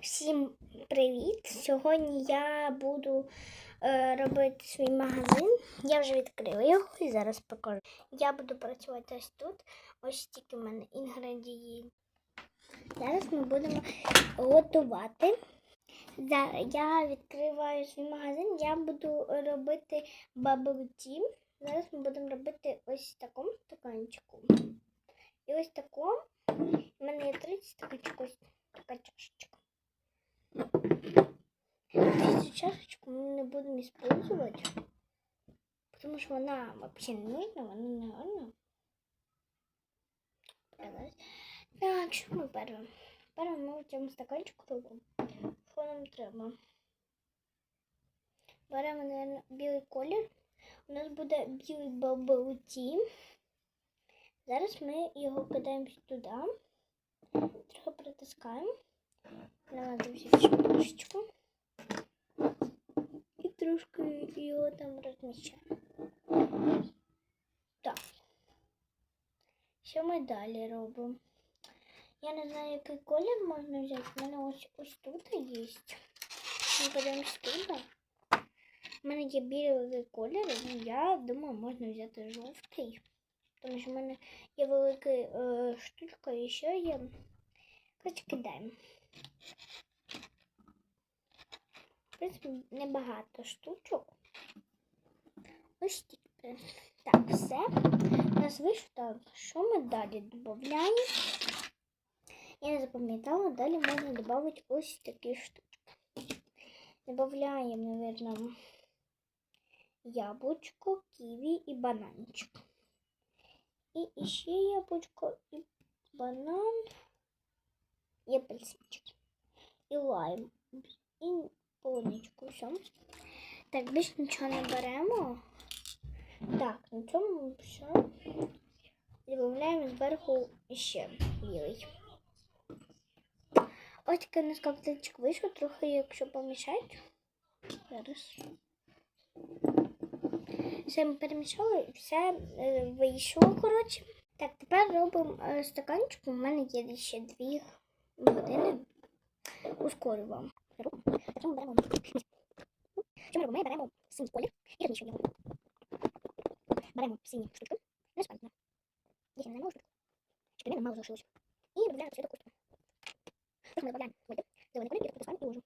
Всім привіт! Сьогодні я буду е, робити свій магазин. Я вже відкрила його і зараз покажу. Я буду працювати ось тут. Ось тільки в мене інгредієнти. Зараз ми будемо готувати. Я відкриваю свій магазин. Я буду робити tea. Зараз ми будемо робити ось в такому стаканчику. І ось такому. У мене є 30 стаканчиків, така чашечка. Эту чашечку мы не будем использовать, потому что она вообще не нужна, она не. Показать. Так, що ми беремо? Беремо ми в цьому стаканчику. Що нам треба? Беремо, наверное, білий колір. У нас буде білий tea. Зараз ми його кидаємо туди. Трохи притискаємо. Надо взять чашечку. І трошки його там розміщаємо. Так. Що ми далі робимо? Я не знаю, який колір можна взяти. У мене ось ось тут є. Ми подивимось туди. У мене є білий колір, я думаю, можна взяти жовтий. Тому що в мене є велика е, штучка і ще є. Короче, кидаємо. В принципі, небагато штучок. Ось тільки. Так, все. У нас вийшло так. Що ми далі додаємо? Я не запам'ятала, далі можна додати ось такі штучки. Добавляємо, наверное, яблучко, ківі і бананчик. І ще яблучко і банан, і апельсинчик. І лайм. І полуничку. Все. Так, більше нічого не беремо. Так, на цьому все. Додаємо зверху ще білий. Ось такий у нас коктейльчик вийшов, трохи, якщо помішати. Зараз. Все ми перемішали все е, вийшло, коротше. Так, тепер робимо е, стаканчик. У мене є ще дві години. Ускорю вам. Що ми беремо? Що ми робимо? Ми беремо синій колір і розміщуємо його. Беремо синю штучку, не спальня. Їх не займало штучку. Чи мало залишилось. І додаємо цвіток кусту. Потім ми додаємо води, зелений колір, і пропускаємо і ложу.